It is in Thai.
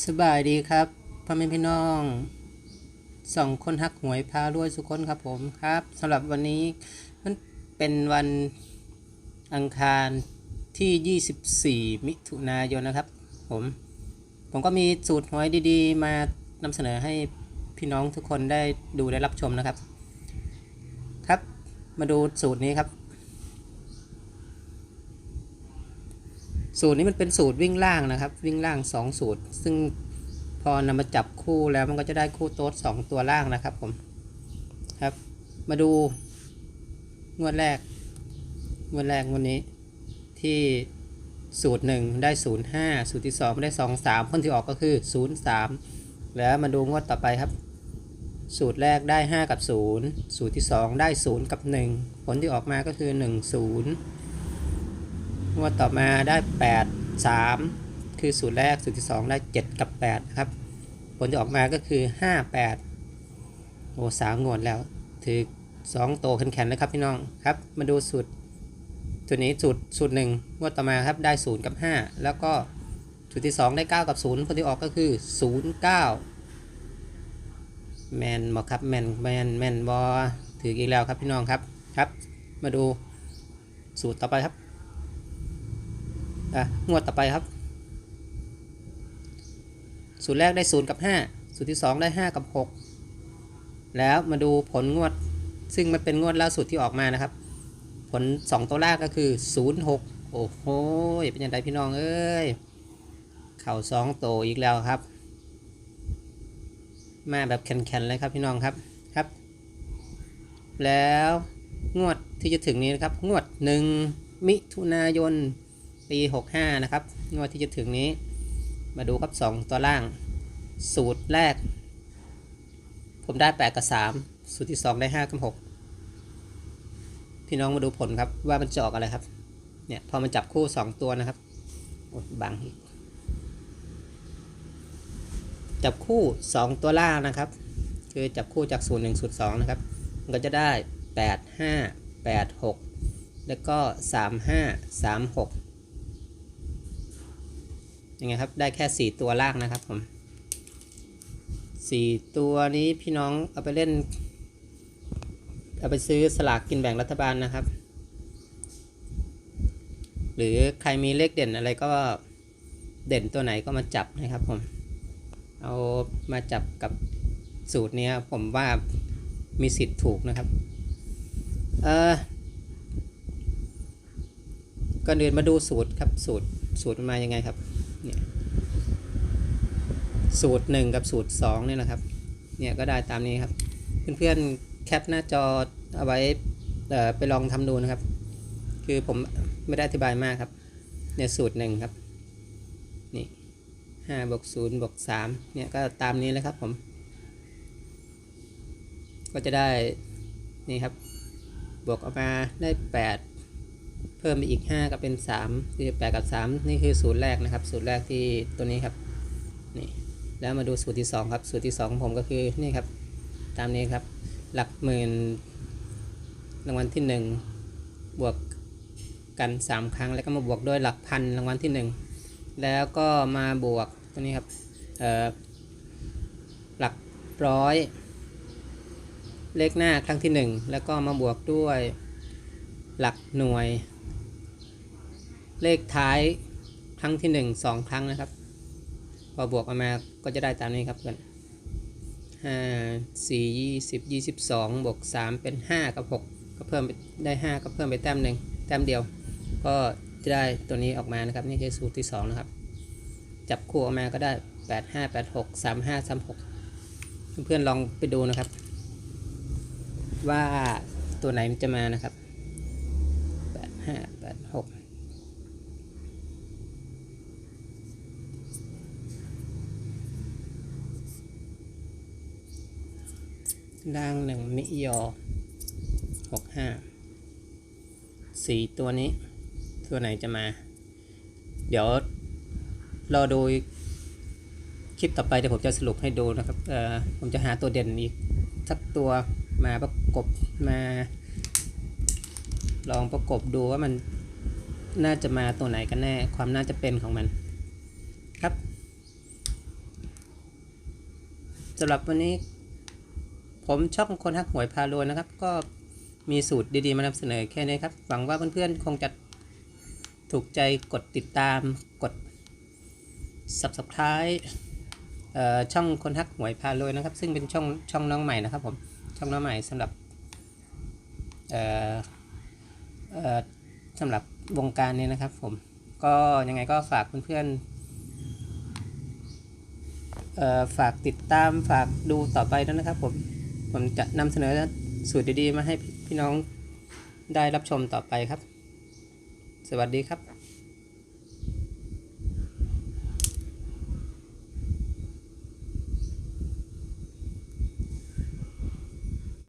สบายดีครับพ่อแม่พี่น้องสองคนฮักหวยพารวยสุขคนครับผมครับสำหรับวันนี้มันเป็นวันอังคารที่ 24 มิถุนายนนะครับ ผม ผมก็มีสูตรหวยดีๆ มานำเสนอให้พี่น้องทุกคนได้ดูได้รับชมนะครับ ครับ มาดูสูตรนี้ครับ สูตรนี้มันเป็นสูตรวิ่งล่างนะครับ วิ่งล่าง 2 สูตร ซึ่งพอนำมาจับคู่แล้วมันก็จะได้คู่โต๊ด2ตัวล่างนะครับผมครับ มาดูงวดแรกงวดแรกงวันนี้ที่สูตร 1 ได้ 0 5 สูตรที่ 2 ได้ 2 3ผลที่ออกก็คือ 0 3 แล้วมาดูงวดต่อไปครับ สูตรแรกได้ 5 กับ 0 สูตรที่ 2 ได้ 0 กับ 1 ผลที่ออกมาก็คือ 1 0 งวดต่อมาได้ 8 3 คือสูตรแรกสูตรที่ 2 ได้ 7 กับ8นะครับ ผลที่ออกมาก็คือ 5 8 โอ้สามงวดแล้ว ถือ 2 โตแข็งๆเลยครับพี่น้องครับ มาดูสูตรสูตรนี้สูตรสูตรหนึ่งงวดต่อมาครับได้ 0 กับ 5 แล้วก็สูตรที่ 2 ได้ 9 กับ 0 ผลที่ออกก็คือ 0 9 แมนบอครับแมนแมนแมนบอถืออีกแล้วครับพี่น้องครับครับ มาดูสูตรต่อไปครับ อะงวดต่อไปครับ สูตรแรกได้0กับ 5 สูตรที่ 2 ได้ 5 กับ 6 แล้วมาดูผลงวด ซึ่งมันเป็นงวดล่าสุดที่ออกมานะครับ ผล 2 ตัวแรกก็คือ 0 6 โอ้โหเป็นยังไงพี่น้องเอ้ย เข่า2โตอีกแล้วครับ มาแบบแข็งๆเลยครับพี่น้องครับครับ แล้วงวดที่จะถึงนี้นะครับ งวด 1 มิถุนายน ปี 65 นะครับ งวดที่จะถึงนี้ มาดูครับ 2 ตัวล่าง สูตรแรก ผมได้ 8 กับ 3 สูตรที่ 2 ได้ 5 กับ 6 พี่น้องมาดูผลครับว่ามันจะออกอะไรครับ เนี่ย พอมันจับคู่ 2 ตัวนะครับอ้บังอีก จับคู่ 2 ตัวล่างนะครับ คือจับคู่จากสูตร1สูตร2นะครับ มันก็จะได้ 8 5 8 6 แล้วก็ 3 5 3 6 ยังไงครับ ได้แค่ 4 ตัวล่างนะครับผม4ตัวนี้พี่น้องเอาไปเล่น เอาไปซื้อสลากกินแบ่งรัฐบาลนะครับ หรือใครมีเลขเด่นอะไรก็เด่นตัวไหนก็มาจับนะครับผมเอามาจับกับสูตรนี้ผมว่ามีสิทธิ์ถูกนะครับ เออก่อนอื่นมาดูสูตรครับสูตรสูตรมายังไงครับ เนี่ยสูตร 1 กับสูตร2เนี่ยนะครับ เนี่ยก็ได้ตามนี้ครับ เพื่อนๆแคปหน้าจอเอาไว้ไปลองทำดูนะครับ คือผมไม่ได้อธิบายมากครับ เนี่ยสูตรหนึ่งครับ นี่ห้าบวกศูนย์บวกสามเนี่ยก็ตามนี้เลยครับผม ก็จะได้นี่ครับ บวกออกมาได้แปด เพิ่มไปอีก 5 ก็เป็น3คือ8กับ 3 นี่คือสูตรแรกนะครับ สูตรแรกที่ตัวนี้ครับนี่แล้วมาดูสูตรที่ 2 ครับ สูตรที่2ของผมก็คือนี่ครับ ตามนี้ครับหลักหมื่นรางวัลที่ 1 บวกกัน 3 ครั้ง แล้วก็มาบวกด้วยหลักพันรางวัลที่ 1 แล้วก็มาบวกตัวนี้ครับเออหลักร้อยเลขหน้าครั้งที่ 1 แล้วก็มาบวกด้วยหลักหน่วย เลขท้ายครั้งที่หนึ่งสองครั้งนะครับ พอบวกออกมาก็จะได้ตามนี้ครับเพื่อนห้าสี่ยี่สิบยี่สิบสองบวกสามเป็นห้ากับหกก็เพิ่มไปได้ห้าก็เพิ่มไปแต้มหนึ่งแต้มเดียว ก็จะได้ตัวนี้ออกมานะครับ นี่คือสูตรที่สองนะครับ จับคู่ออกมาก็ได้แปดห้าแปดหกสามห้าสามหกเพื่อนๆลองไปดูนะครับ ว่าตัวไหนมันจะมานะครับแปดห้าแปดหก ล่างหนึ่งมิยอหกห้าสี่ตัวนี้ ตัวไหนจะมา เดี๋ยวรอดูคลิปต่อไปเดี๋ยวผมจะสรุปให้ดูนะครับผมจะหาตัวเด่นอีกสักตัวมาประกบมา ลองประกบดูว่ามันน่าจะมาตัวไหนกันแน่ ความน่าจะเป็นของมันครับสำหรับวันนี้ ผมช่องคนฮักหวยพารวยนะครับ ก็มีสูตรดีๆมานำเสนอแค่นี้ครับ หวังว่าเพื่อนๆคงจะถูกใจกดติดตามกด subscribe ช่องคนฮักหวยพารวยนะครับ ซึ่งเป็นช่องช่องน้องใหม่นะครับผมช่องน้องใหม่สำหรับสำหรับวงการนี้นะครับผมก็ยังไงก็ฝากเพื่อนๆฝากติดตามฝากดูต่อไปด้วยนะครับผม ผมจะนำเสนอสูตรดีๆ มาให้พี่น้องได้รับชมต่อไปครับ สวัสดีครับ